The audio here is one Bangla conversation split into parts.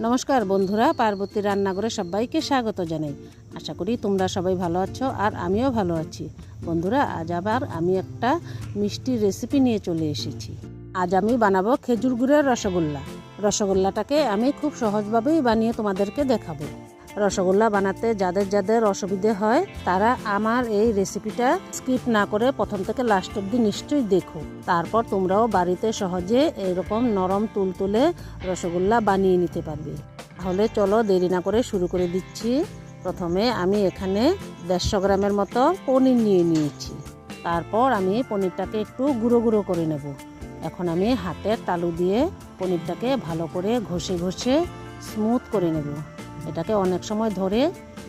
নমস্কার বন্ধুরা, পার্বতী রান্নাঘরে সবাইকে স্বাগত জানাই। আশা করি তোমরা সবাই ভালো আছো আর আমিও ভালো আছি। বন্ধুরা, আজ আবার আমি একটা মিষ্টি রেসিপি নিয়ে চলে এসেছি। আজ আমি বানাবো খেজুর গুড়ের রসগোল্লা। রসগোল্লাটাকে আমি খুব সহজভাবেই বানিয়ে তোমাদেরকে দেখাবো। রসগোল্লা বানাতে যাদের যাদের অসুবিধে হয়, তারা আমার এই রেসিপিটা স্কিপ না করে প্রথম থেকে লাস্ট অব্দি নিশ্চয়ই দেখো। তারপর তোমরাও বাড়িতে সহজে এরকম নরম তুলতুলে রসগোল্লা বানিয়ে নিতে পারবে। তাহলে চলো দেরি না করে শুরু করে দিচ্ছি। প্রথমে আমি এখানে দেড়শো গ্রামের মতো পনির নিয়ে নিয়েছি। তারপর আমি পনিরটাকে একটু গুঁড়ো গুঁড়ো করে নেব। এখন আমি হাতের তালু দিয়ে পনিরটাকে ভালো করে ঘষে ঘষে স্মুথ করে নেব। এটাকে অনেক সময় ধরে,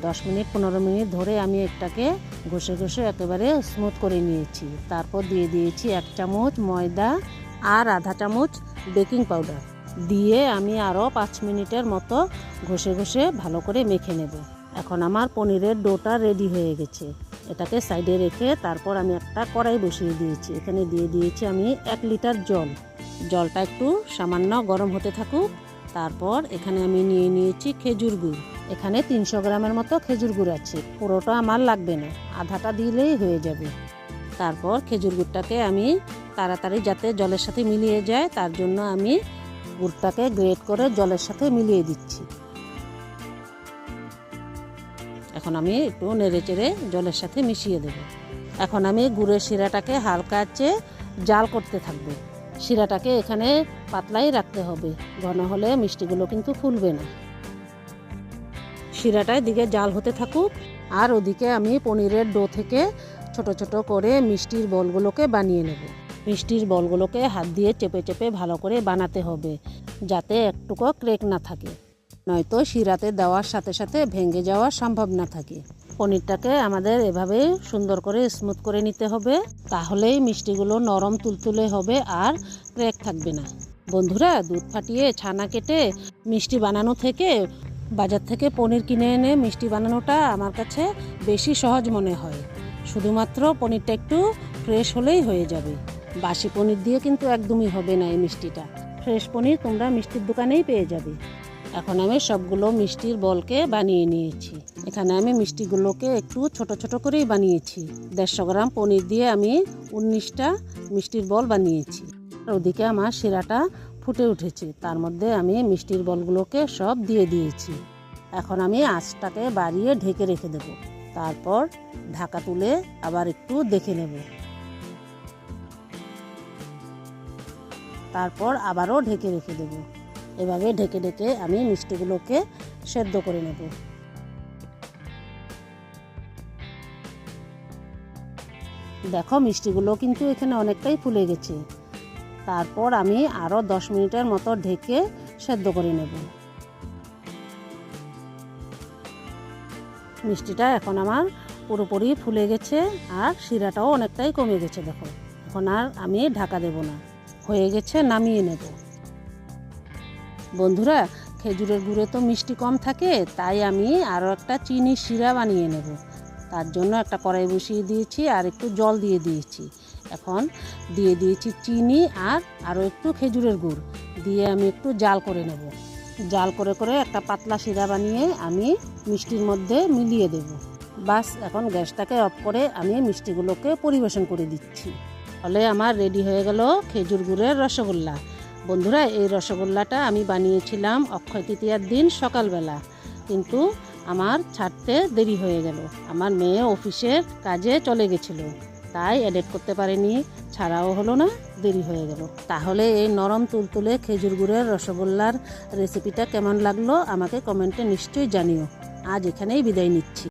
দশ মিনিট, পনেরো মিনিট ধরে আমি এটাকে ঘষে ঘষে একেবারে স্মুথ করে নিয়েছি। তারপর দিয়ে দিয়েছি এক চামচ ময়দা আর আধা চামচ বেকিং পাউডার দিয়ে আমি আরও পাঁচ মিনিটের মতো ঘষে ঘষে ভালো করে মেখে নেব। এখন আমার পনিরের ডোটা রেডি হয়ে গেছে। এটাকে সাইডে রেখে তারপর আমি একটা কড়াই বসিয়ে দিয়েছি। এখানে দিয়ে দিয়েছি আমি এক লিটার জল। জলটা একটু সামান্য গরম হতে থাকুক। তারপর এখানে আমি নিয়ে নিয়েছি খেজুর গুড়। এখানে তিনশো গ্রামের মতো খেজুর গুড় আছে। পুরোটা আমার লাগবে না। আধাটা দিলেই হয়ে যাবে। তারপর খেজুর গুড়টাকে আমি তাড়াতাড়ি যাতে জলের সাথে মিলিয়ে যায়, তার জন্য আমি গুড়টাকে গ্রেট করে জলের সাথে মিলিয়ে দিচ্ছি। এখন আমি একটু নেড়ে চেড়ে জলের সাথে মিশিয়ে দেব। এখন আমি গুড়ের শিরাটাকে হালকা চেয়ে জাল করতে থাকব। শিরাটাকে এখানে পাতলাই রাখতে হবে। ঘন হলে মিষ্টিগুলো কিন্তু ফুলবে না। শিরাটায় দিকে জাল হতে থাকুক, আর ওদিকে আমি পনিরের ডো থেকে ছোট ছোট করে মিষ্টির বলগুলোকে বানিয়ে নেব। মিষ্টির বলগুলোকে হাত দিয়ে চেপে চেপে ভালো করে বানাতে হবে, যাতে একটুকু ক্রেক না থাকে। নয়তো শিরাতে দেওয়ার সাথে সাথে ভেঙে যাওয়ার সম্ভাবনা থাকে। পনিরটাকে আমাদের এভাবে সুন্দর করে স্মুথ করে নিতে হবে, তাহলেই মিষ্টিগুলো নরম তুলতুলে হবে আর ক্রেক থাকবে না। বন্ধুরা, দুধ ফাটিয়ে ছানা কেটে মিষ্টি বানানো থেকে, বাজার থেকে পনির কিনে এনে মিষ্টি বানানোটা আমার কাছে বেশি সহজ মনে হয়। শুধুমাত্র পনিরটা একটু ফ্রেশ হলেই হয়ে যাবে। বাসি পনির দিয়ে কিন্তু একদমই হবে না এই মিষ্টিটা। ফ্রেশ পনির তোমরা মিষ্টির দোকানেই পেয়ে যাবে। এখন আমি সবগুলো মিষ্টির বলকে বানিয়ে নিয়েছি। এখানে আমি মিষ্টিগুলোকে একটু ছোট ছোট করেই বানিয়েছি। দেড়শো গ্রাম পনির দিয়ে আমি উনিশটা মিষ্টির বল বানিয়েছি। ওদিকে আমার শিরাটা ফুটে উঠেছে। তার মধ্যে আমি মিষ্টির বলগুলোকে সব দিয়ে দিয়েছি। এখন আমি আঁচটাকে বাড়িয়ে ঢেকে রেখে দেব। তারপর ঢাকা তুলে আবার একটু দেখে নেব। তারপর আবারও ঢেকে রেখে দেবো। এভাবে ঢেকে ঢেকে আমি মিষ্টিগুলোকে সেদ্ধ করে নেব। দেখো মিষ্টিগুলো কিন্তু এখানে অনেকটাই ফুলে গেছে। তারপর আমি আরও দশ মিনিটের মতো ঢেকে সেদ্ধ করে নেব। মিষ্টিটা এখন আমার পুরোপুরি ফুলে গেছে আর শিরাটাও অনেকটাই কমে গেছে, দেখো। এখন আর আমি ঢাকা দেব না, হয়ে গেছে নামিয়ে নেব। বন্ধুরা, খেজুরের গুড়ে তো মিষ্টি কম থাকে, তাই আমি আরও একটা চিনি শিরা বানিয়ে নেব। তার জন্য একটা কড়াই বসিয়ে দিয়েছি আর একটু জল দিয়ে দিয়েছি। এখন দিয়ে দিয়েছি চিনি আর আরও একটু খেজুরের গুড়। দিয়ে আমি একটু জাল করে নেব। জাল করে করে একটা পাতলা শিরা বানিয়ে আমি মিষ্টির মধ্যে মিলিয়ে দেব। বাস, এখন গ্যাসটাকে অফ করে আমি মিষ্টিগুলোকে পরিবেশন করে দিচ্ছি। ফলে আমার রেডি হয়ে গেল খেজুর গুড়ের রসগোল্লা। বন্ধুরা, এই রসগোল্লাটা আমি বানিয়েছিলাম অক্ষয় তৃতীয়ার দিন সকালবেলা। কিন্তু আমার ছাড়তে দেরি হয়ে গেল। আমার মেয়ে অফিসের কাজে চলে গেছিল। তাই এডিট করতে পারিনি, ছাড়াও হলো না, দেরি হয়ে গেল। তাহলে এই নরম তুলতুলে খেজুর গুড়ের রসগোল্লার রেসিপিটা কেমন লাগল আমাকে কমেন্টে নিশ্চয়ই জানিও। আজ এখানেই বিদায় নিচ্ছি।